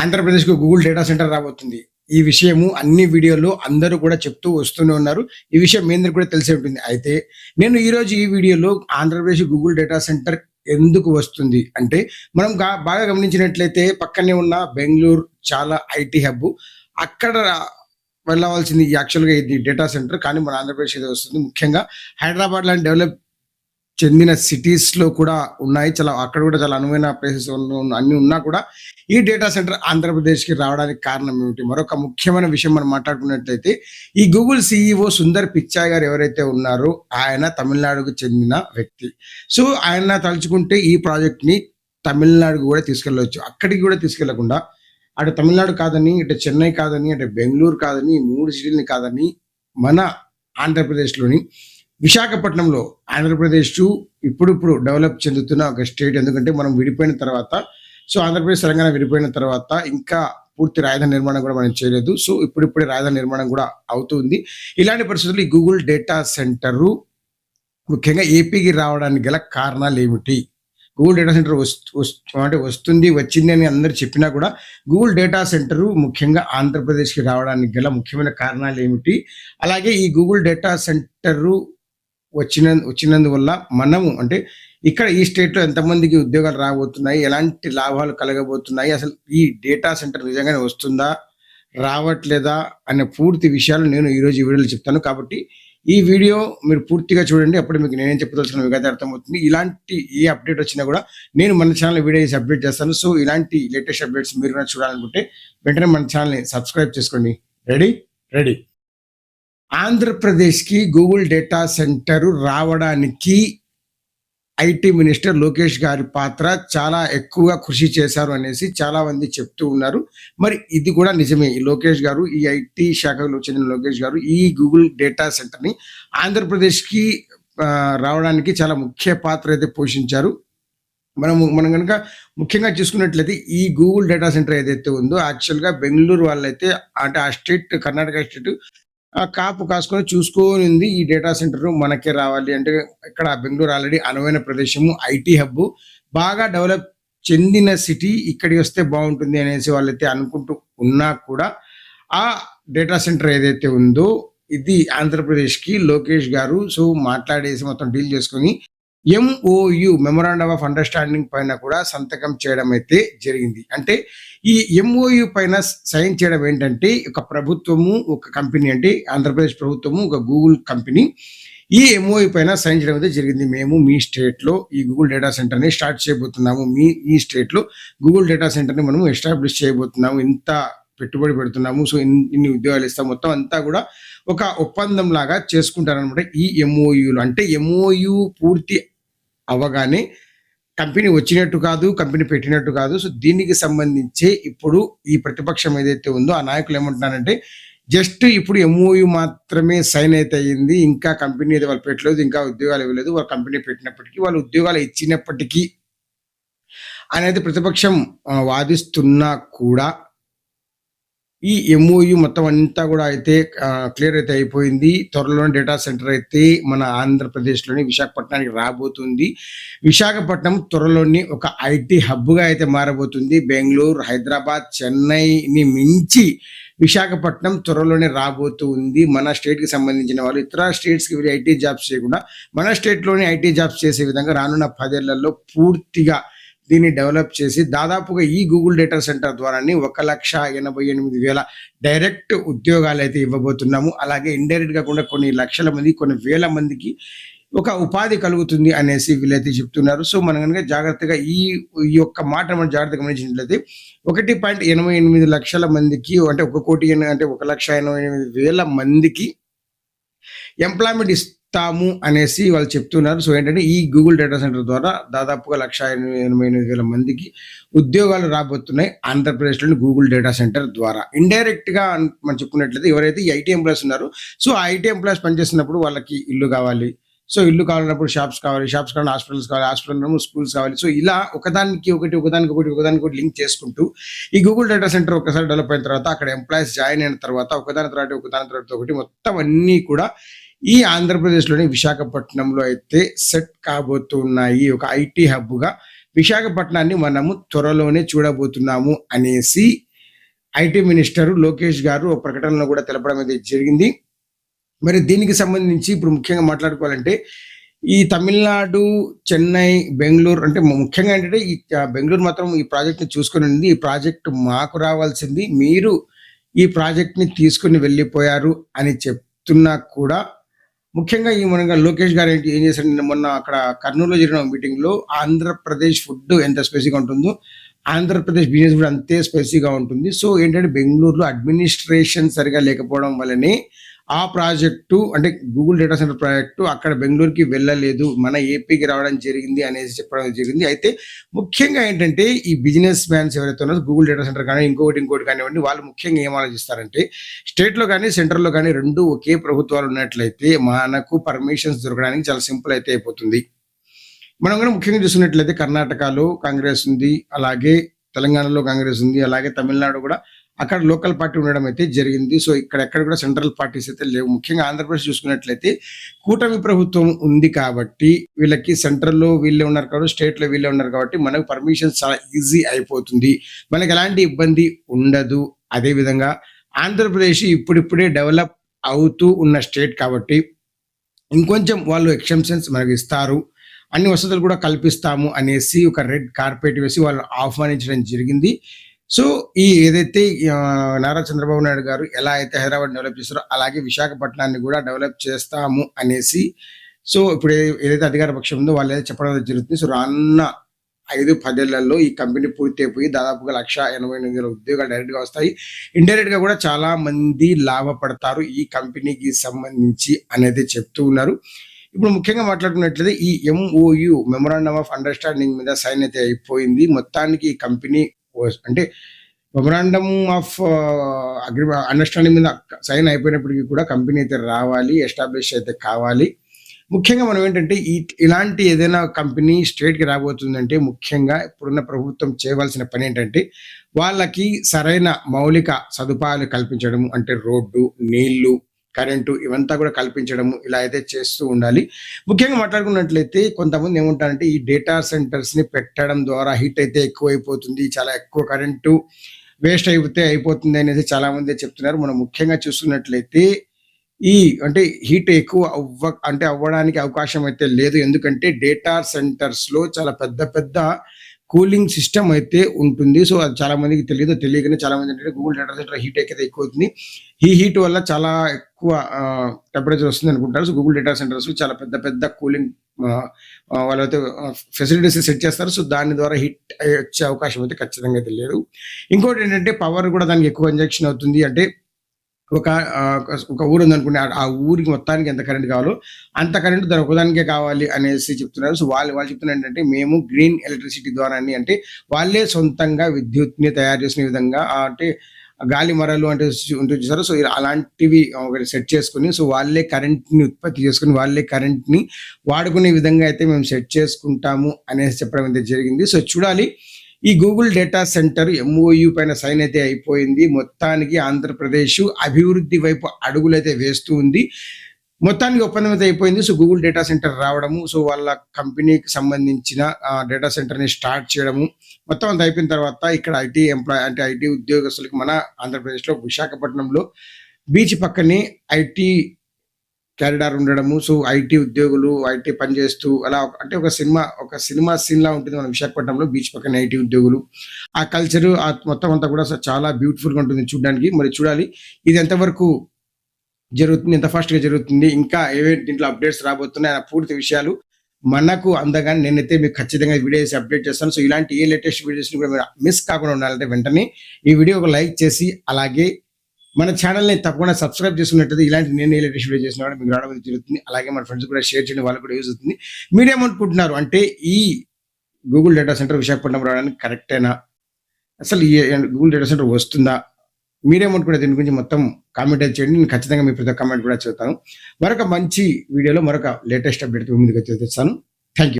ఆంధ్రప్రదేశ్కు Google data centre రాబోతుంది. ఈ విషయము అన్ని వీడియోలో అందరూ కూడా చెప్తూ వస్తూనే ఉన్నారు. ఈ విషయం మీ అందరికీ కూడా తెలిసే ఉంటుంది. అయితే నేను ఈ రోజు ఈ వీడియోలో ఆంధ్రప్రదేశ్ గూగుల్ డేటా సెంటర్ ఎందుకు వస్తుంది అంటే మనం బాగా గమనించినట్లయితే పక్కనే ఉన్న బెంగళూరు చాలా ఐటీ హబ్. అక్కడ వెళ్ళవలసింది యాక్చువల్గా ఇది డేటా సెంటర్. కానీ మన ఆంధ్రప్రదేశ్ ఇది వస్తుంది. ముఖ్యంగా హైదరాబాద్ లాంటి డెవలప్ చెందిన సిటీస్లో కూడా ఉన్నాయి. చాలా అక్కడ కూడా చాలా అనువైన ప్లేసెస్ అన్ని ఉన్నా కూడా ఈ డేటా సెంటర్ ఆంధ్రప్రదేశ్కి రావడానికి కారణం ఏమిటి? మరొక ముఖ్యమైన విషయం మనం మాట్లాడుకున్నట్లయితే ఈ గూగుల్ సిఇఓ సుందర్ పిచ్చాయ్ గారు ఎవరైతే ఉన్నారో ఆయన తమిళనాడుకు చెందిన వ్యక్తి. సో ఆయన తలుచుకుంటే ఈ ప్రాజెక్ట్ని తమిళనాడుకు కూడా తీసుకెళ్ళవచ్చు అక్కడికి కూడా తీసుకెళ్ళకుండా అటు తమిళనాడు కాదని ఇటు చెన్నై కాదని అటు బెంగళూరు కాదని మూడు సిటీలని కాదని మన ఆంధ్రప్రదేశ్లోని విశాఖపట్నంలో ఆంధ్రప్రదేశ్ ఇప్పుడిప్పుడు డెవలప్ చెందుతున్న ఒక స్టేట్. ఎందుకంటే మనం విడిపోయిన తర్వాత సో ఆంధ్రప్రదేశ్ తెలంగాణ విడిపోయిన తర్వాత ఇంకా పూర్తి రాజధాని నిర్మాణం కూడా మనం చేయలేదు. సో ఇప్పుడిప్పుడే రాజధాని నిర్మాణం కూడా అవుతుంది. ఇలాంటి పరిస్థితుల్లో ఈ గూగుల్ డేటా సెంటరు ముఖ్యంగా ఏపీకి రావడానికి గల కారణాలు ఏమిటి? గూగుల్ డేటా సెంటర్ వస్తు- అంటే వస్తుంది వచ్చింది అని అందరు చెప్పినా కూడా గూగుల్ డేటా సెంటర్ ముఖ్యంగా ఆంధ్రప్రదేశ్కి రావడానికి గల ముఖ్యమైన కారణాలు ఏమిటి? అలాగే ఈ గూగుల్ డేటా సెంటర్ వచ్చిన వచ్చినందువల్ల మనము అంటే ఇక్కడ ఈ స్టేట్లో ఎంతమందికి ఉద్యోగాలు రాబోతున్నాయి ఎలాంటి లాభాలు కలగబోతున్నాయి అసలు ఈ డేటా సెంటర్ నిజంగానే వస్తుందా రావట్లేదా అనే పూర్తి విషయాలు నేను ఈరోజు ఈ వీడియోలో చెప్తాను. కాబట్టి ఈ వీడియో మీరు పూర్తిగా చూడండి అప్పుడు మీకు నేనేం చెప్పదలసిన విగత అర్థమవుతుంది. ఇలాంటి ఏ అప్డేట్ వచ్చినా కూడా నేను మన ఛానల్ వీడియో చేసి అప్డేట్ చేస్తాను. సో ఇలాంటి లేటెస్ట్ అప్డేట్స్ మీరు కూడా చూడాలనుకుంటే వెంటనే మన ఛానల్ని సబ్స్క్రైబ్ చేసుకోండి. రెడీ రెడీ ఆంధ్రప్రదేశ్కి గూగుల్ డేటా సెంటర్ రావడానికి ఐటీ మినిస్టర్ లోకేష్ గారి పాత్ర చాలా ఎక్కువగా కృషి చేశారు అనేసి చాలా మంది చెప్తూ ఉన్నారు. మరి ఇది కూడా నిజమే. ఈ లోకేష్ గారు ఈ ఐటీ శాఖలో చెందిన లోకేష్ గారు ఈ గూగుల్ డేటా సెంటర్ని ఆంధ్రప్రదేశ్కి రావడానికి చాలా ముఖ్య పాత్ర అయితే పోషించారు. మనము మనం కనుక ముఖ్యంగా చూసుకున్నట్లయితే ఈ గూగుల్ డేటా సెంటర్ ఏదైతే ఉందో యాక్చువల్గా బెంగళూరు వాళ్ళైతే అంటే ఆ స్టేట్ కర్ణాటక స్టేట్ కాపు కాసుకొని చూసుకొని ఉంది. ఈ డేటా సెంటర్ మనకే రావాలి. అంటే ఇక్కడ బెంగళూరు ఆల్రెడీ అనువైన ప్రదేశము ఐటీ హబ్. బాగా డెవలప్ చెందిన సిటీ ఇక్కడికి వస్తే బాగుంటుంది అనేసి వాళ్ళైతే అనుకుంటూ ఉన్నా కూడా ఆ డేటా సెంటర్ ఏదైతే ఉందో ఇది ఆంధ్రప్రదేశ్కి లోకేష్ గారు సో మాట్లాడేసి మొత్తం డీల్ చేసుకొని ఎంఓయు మెమోరాండమ్ ఆఫ్ అండర్స్టాండింగ్ పైన కూడా సంతకం చేయడం అయితే జరిగింది. అంటే ఈ ఎంఓయు పైన సైన్ చేయడం ఏంటంటే ఒక ప్రభుత్వము ఒక కంపెనీ అంటే ఆంధ్రప్రదేశ్ ప్రభుత్వము ఒక గూగుల్ కంపెనీ ఈ ఎంఓయు పైన సైన్ చేయడం అయితే జరిగింది. మేము మీ స్టేట్లో ఈ గూగుల్ డేటా సెంటర్ని స్టార్ట్ చేయబోతున్నాము. మీ ఈ స్టేట్లో గూగుల్ డేటా సెంటర్ని మనం ఎస్టాబ్లిష్ చేయబోతున్నాము. ఇంత పెట్టుబడి పెడుతున్నాము. సో ఇన్- ఇన్ని ఉద్యోగాలు ఇస్తాం మొత్తం అంతా కూడా ఒక ఒప్పందం లాగా చేసుకుంటారనమాట ఈ ఎంఓయులు అంటే ఎంఓయు పూర్తి అవ్వగానే కంపెనీ వచ్చినట్టు కాదు కంపెనీ పెట్టినట్టు కాదు. సో దీనికి సంబంధించి ఇప్పుడు ఈ ప్రతిపక్షం ఏదైతే ఉందో ఆ నాయకులు ఏమంటున్నారంటే జస్ట్ ఇప్పుడు ఎంఓయు మాత్రమే సైన్ అయితే అయ్యింది. ఇంకా కంపెనీ అయితే వాళ్ళు పెట్టలేదు ఇంకా ఉద్యోగాలు ఇవ్వలేదు. వాళ్ళు కంపెనీ పెట్టినప్పటికీ వాళ్ళు ఉద్యోగాలు ఇచ్చినప్పటికీ అనేది ప్రతిపక్షం వాదిస్తున్నా కూడా ఈ ఎంఓయు మొత్తం అంతా కూడా అయితే క్లియర్ అయితే అయిపోయింది. త్వరలోనే డేటా సెంటర్ అయితే మన ఆంధ్రప్రదేశ్లోని విశాఖపట్నానికి రాబోతుంది. విశాఖపట్నం త్వరలోని ఒక ఐటీ హబ్గా అయితే మారబోతుంది. బెంగళూరు హైదరాబాద్ చెన్నైని మించి విశాఖపట్నం త్వరలోనే రాబోతూ ఉంది మన స్టేట్కి సంబంధించిన వాళ్ళు ఇతర స్టేట్స్కి వెళ్ళి ఐటీ జాబ్స్ చేయకుండా మన స్టేట్లోనే ఐటీ జాబ్స్ చేసే విధంగా రానున్న పదేళ్ళలో పూర్తిగా దీన్ని డెవలప్ చేసి దాదాపుగా ఈ గూగుల్ డేటా సెంటర్ ద్వారానే ఒక లక్ష ఎనభై ఎనిమిది వేల డైరెక్ట్ ఉద్యోగాలు అయితే ఇవ్వబోతున్నాము. అలాగే ఇండైరెక్ట్గా కూడా కొన్ని లక్షల మంది కొన్ని వేల మందికి ఒక ఉపాధి కలుగుతుంది అనేసి వీళ్ళైతే చెప్తున్నారు. సో మనం కనుక జాగ్రత్తగా ఈ ఈ యొక్క మాట మనం జాగ్రత్తగా గమనించినట్లయితే ఒకటి పాయింట్ ఎనభై ఎనిమిది లక్షల మందికి అంటే ఒక కోటి అంటే ఒక లక్ష ఎనభై ఎనిమిది వేల మందికి ఎంప్లాయ్మెంట్ ఇస్తాము అనేసి వాళ్ళు చెప్తున్నారు. సో ఏంటంటే ఈ గూగుల్ డేటా సెంటర్ ద్వారా దాదాపుగా లక్ష ఎనభై ఎనిమిది వేల మందికి ఉద్యోగాలు రాబోతున్నాయి ఆంధ్రప్రదేశ్లోని గూగుల్ డేటా సెంటర్ ద్వారా. ఇండైరెక్ట్గా మనం చెప్పుకున్నట్లయితే ఎవరైతే ఈ ఐటీ ఎంప్లాయీస్ ఉన్నారో సో ఐటీ ఎంప్లాయీస్ పనిచేస్తున్నప్పుడు వాళ్ళకి ఇల్లు కావాలి సో ఇల్లు కావాలన్నప్పుడు షాప్స్ కావాలి షాప్స్ కావాలి హాస్పిటల్స్ కావాలి హాస్పిటల్ స్కూల్స్ కావాలి. సో ఇలా ఒకదానికి ఒకటి ఒకదానికి ఒకటి ఒకదానికి ఒకటి లింక్ చేసుకుంటూ ఈ గూగుల్ డేటా సెంటర్ ఒకసారి డెవలప్ అయిన తర్వాత అక్కడ ఎంప్లాయీస్ జాయిన్ అయిన తర్వాత ఒకదాని తర్వాత ఒకదాని తర్వాత ఒకటి మొత్తం అన్ని కూడా ఈ ఆంధ్రప్రదేశ్లోని విశాఖపట్నంలో అయితే సెట్ కాబోతున్నాయి. ఒక ఐటీ హబ్గా విశాఖపట్నాన్ని మనము త్వరలోనే చూడబోతున్నాము అనేసి ఐటీ మినిస్టర్ లోకేష్ గారు ఒక ప్రకటనలో కూడా తెలపడం అనేది జరిగింది. మరి దీనికి సంబంధించి ఇప్పుడు ముఖ్యంగా మాట్లాడుకోవాలంటే ఈ తమిళనాడు చెన్నై బెంగళూరు అంటే ముఖ్యంగా ఏంటంటే ఈ బెంగళూరు మాత్రం ఈ ప్రాజెక్ట్ని చూసుకుని ఉంది. ఈ ప్రాజెక్ట్ మాకు రావాల్సింది మీరు ఈ ప్రాజెక్ట్ని తీసుకుని వెళ్ళిపోయారు అని చెప్తున్నా కూడా ముఖ్యంగా ఈ మనగా లోకేష్ గారు ఏంటి ఏం చేశారు? నిన్న మొన్న అక్కడ కర్నూలులో జరిగిన మీటింగ్లో ఆంధ్రప్రదేశ్ ఫుడ్ ఎంత స్పైసీగా ఉంటుందో ఆంధ్రప్రదేశ్ బిజినెస్ కూడా అంతే స్పైసీగా ఉంటుంది. సో ఏంటంటే బెంగళూరులో అడ్మినిస్ట్రేషన్ సరిగా లేకపోవడం వల్లనే ఆ ప్రాజెక్టు అంటే గూగుల్ డేటా సెంటర్ ప్రాజెక్టు అక్కడ బెంగళూరుకి వెళ్ళలేదు మన ఏపీకి రావడం జరిగింది అనేసి చెప్పడం జరిగింది. అయితే ముఖ్యంగా ఏంటంటే ఈ బిజినెస్ మ్యాన్స్ ఎవరైతే ఉన్నారో గూగుల్ డేటా సెంటర్ కానీ ఇంకొకటి ఇంకోటి కానివ్వండి వాళ్ళు ముఖ్యంగా ఏం ఆలోచిస్తారంటే స్టేట్లో కానీ సెంటర్లో కానీ రెండు ఒకే ప్రభుత్వాలు ఉన్నట్లయితే మనకు పర్మిషన్స్ దొరకడానికి చాలా సింపుల్ అయితే అయిపోతుంది. మనం కూడా ముఖ్యంగా చూసుకున్నట్లయితే కర్ణాటకలో కాంగ్రెస్ ఉంది అలాగే తెలంగాణలో కాంగ్రెస్ ఉంది అలాగే తమిళనాడు కూడా అక్కడ లోకల్ పార్టీ ఉండడం అయితే జరిగింది. సో ఇక్కడ ఎక్కడ కూడా సెంట్రల్ పార్టీస్ అయితే లేవు. ముఖ్యంగా ఆంధ్రప్రదేశ్ చూసుకున్నట్లయితే కూటమి ప్రభుత్వం ఉంది కాబట్టి వీళ్ళకి సెంట్రల్లో వీళ్ళే ఉన్నారు కాబట్టి స్టేట్లో వీళ్ళే ఉన్నారు కాబట్టి మనకు పర్మిషన్ చాలా ఈజీ అయిపోతుంది. మనకి ఎలాంటి ఇబ్బంది ఉండదు. అదే విధంగా ఆంధ్రప్రదేశ్ ఇప్పుడిప్పుడే డెవలప్ అవుతూ ఉన్న స్టేట్ కాబట్టి ఇంకొంచెం వాళ్ళు ఎక్సెంప్షన్స్ మనకి ఇస్తారు. అన్ని వసతులు కూడా కల్పిస్తాము అనేసి ఒక రెడ్ కార్పెట్ వేసి వాళ్ళు ఆహ్వానించడం జరిగింది. సో ఈ ఏదైతే నారా చంద్రబాబు నాయుడు గారు ఎలా అయితే హైదరాబాద్ డెవలప్ చేస్తారో అలాగే విశాఖపట్నాన్ని కూడా డెవలప్ చేస్తాము అనేసి సో ఇప్పుడు ఏదైతే అధికార పక్షం ఉందో వాళ్ళు ఏదైతే చెప్పడం జరుగుతుంది. సో రానున్న ఐదు పదేళ్ళలో ఈ కంపెనీ పూర్తి అయిపోయి దాదాపుగా లక్ష ఎనభై ఎనిమిది వేల ఉద్యోగాలు డైరెక్ట్గా వస్తాయి. ఇండైరెక్ట్గా కూడా చాలా మంది లాభపడతారు ఈ కంపెనీకి సంబంధించి అనేది చెప్తూ ఉన్నారు. ఇప్పుడు ముఖ్యంగా మాట్లాడుకున్నట్లయితే ఈ ఎంఓయు మెమోరాండమ్ ఆఫ్ అండర్స్టాండింగ్ మీద సైన్ అయితే అయిపోయింది. మొత్తానికి ఈ కంపెనీ అంటే మెమరాండమ్ ఆఫ్ అగ్రి అండర్స్టాండింగ్ మీద సైన్ అయిపోయినప్పటికీ కూడా కంపెనీ అయితే రావాలి ఎస్టాబ్లిష్ అయితే కావాలి. ముఖ్యంగా మనం ఏంటంటే ఈ ఇలాంటి ఏదైనా కంపెనీ స్టేట్కి రాబోతుందంటే ముఖ్యంగా ఇప్పుడున్న ప్రభుత్వం చేయవలసిన పని ఏంటంటే వాళ్ళకి సరైన మౌలిక సదుపాయాలు కల్పించడం అంటే రోడ్డు నీళ్ళు కరెంటు ఇవంతా కూడా కల్పించడము ఇలా అయితే చేస్తూ ఉండాలి. ముఖ్యంగా మాట్లాడుకున్నట్లయితే కొంతమంది ఏముంటారంటే ఈ డేటా సెంటర్స్ని పెట్టడం ద్వారా హీట్ అయితే ఎక్కువైపోతుంది చాలా ఎక్కువ కరెంటు వేస్ట్ అయిపోతే అయిపోతుంది అనేది చాలామంది చెప్తున్నారు. మనం ముఖ్యంగా చూసుకున్నట్లయితే ఈ అంటే హీట్ ఎక్కువ అవ్వ అంటే అవ్వడానికి అవకాశం అయితే లేదు. ఎందుకంటే డేటా సెంటర్స్లో చాలా పెద్ద పెద్ద కూలింగ్ సిస్టమ్ అయితే ఉంటుంది. సో అది చాలా మందికి తెలియదు తెలియకనే చాలా మంది ఏంటంటే గూగుల్ డేటా సెంటర్ హీట్ అయితే ఎక్కువ అవుతుంది ఈ హీట్ వల్ల చాలా ఎక్కువ టెంపరేచర్ వస్తుంది అనుకుంటారు. సో గూగుల్ డేటా సెంటర్స్ చాలా పెద్ద పెద్ద కూలింగ్ వాళ్ళైతే ఫెసిలిటీస్ సెట్ చేస్తారు. సో దాని ద్వారా హిట్ వచ్చే అవకాశం అయితే ఖచ్చితంగా అయితే లేదు. ఇంకోటి ఏంటంటే పవర్ కూడా దానికి ఎక్కువ ఇంజెక్షన్ అవుతుంది. అంటే ఒక ఒక ఊరు ఉందనుకుంటే ఆ- ఊరికి మొత్తానికి ఎంత కరెంట్ కావాలో అంత కరెంట్ దాని ఒకదానికే కావాలి అనేసి చెప్తున్నారు. సో వాళ్ళు వాళ్ళు చెప్తున్నారు ఏంటంటే మేము గ్రీన్ ఎలక్ట్రిసిటీ ద్వారా అంటే వాళ్ళే సొంతంగా విద్యుత్ని తయారు చేసిన విధంగా అంటే గాలి మరలు అంటే ఉంటుంది చూసారు? సో అలాంటివి ఒకటి సెట్ చేసుకుని సో వాళ్ళే కరెంట్ని ఉత్పత్తి చేసుకుని వాళ్ళే కరెంట్ని వాడుకునే విధంగా అయితే మేము సెట్ చేసుకుంటాము అనేసి చెప్పడం అయితే జరిగింది. సో చూడాలి. ఈ గూగుల్ డేటా సెంటర్ ఎంఓయు పైన సైన్ అయితే అయిపోయింది. మొత్తానికి ఆంధ్రప్రదేశ్ అభివృద్ధి వైపు అడుగులు అయితే వేస్తూ ఉంది. మొత్తానికి ఒప్పందం అయితే అయిపోయింది. సో గూగుల్ డేటా సెంటర్ రావడము సో వాళ్ళ కంపెనీకి సంబంధించిన డేటా సెంటర్ని స్టార్ట్ చేయడము. మొత్తం అంతా అయిపోయిన తర్వాత ఇక్కడ ఐటీ ఎంప్లాయ్ అంటే ఐటీ ఉద్యోగస్తులకి మన ఆంధ్రప్రదేశ్లో విశాఖపట్నంలో బీచ్ పక్కనే ఐటీ క్యారిడార్ ఉండడము. సో ఐటీ ఉద్యోగులు ఐటీ పనిచేస్తూ అలా అంటే ఒక సినిమా ఒక సినిమా సీన్లా ఉంటుంది మన విశాఖపట్నంలో బీచ్ పక్కన ఐటీ ఉద్యోగులు. ఆ కల్చరు ఆ మొత్తం అంతా కూడా చాలా బ్యూటిఫుల్గా ఉంటుంది చూడడానికి. మరి చూడాలి ఇది ఎంతవరకు జరుగుతుంది ఎంత ఫాస్ట్గా జరుగుతుంది. ఇంకా ఏవే దీంట్లో అప్డేట్స్ రాబోతున్నాయి ఆ పూర్తి విషయాలు మనకు అందగానే నేనైతే మీకు ఖచ్చితంగా వీడియో చేసి అప్డేట్ చేస్తాను. సో ఇలాంటి ఏ లేటెస్ట్ వీడియోస్ కూడా మీరు మిస్ కాకుండా ఉండాలంటే వెంటనే ఈ వీడియోకి లైక్ చేసి అలాగే మన ఛానల్ని తప్పకుండా సబ్స్క్రైబ్ చేసుకున్నట్టు ఇలాంటి నేను ఏ లేటెస్ట్ వీడియో చేసిన మీకు రావడం అనేది జరుగుతుంది. అలాగే మన ఫ్రెండ్స్ కూడా షేర్ చేయడం వాళ్ళకి కూడా యూజ్ అవుతుంది. మీరు ఏమనుకుంటున్నారు అంటే ఈ గూగుల్ డేటా సెంటర్ విశాఖపట్నం రావడానికి కరెక్టేనా అసలు ఈ గూగుల్ డేటా సెంటర్ వస్తుందా? మీరేమనుకునే దీని గురించి మొత్తం కామెంట్ అయితే చేయండి. నేను ఖచ్చితంగా మీ ప్రతి కామెంట్ కూడా చదువుతాను మరొక మంచి వీడియోలో మరొక లేటెస్ట్ అప్డేట్ ముందుకు వచ్చి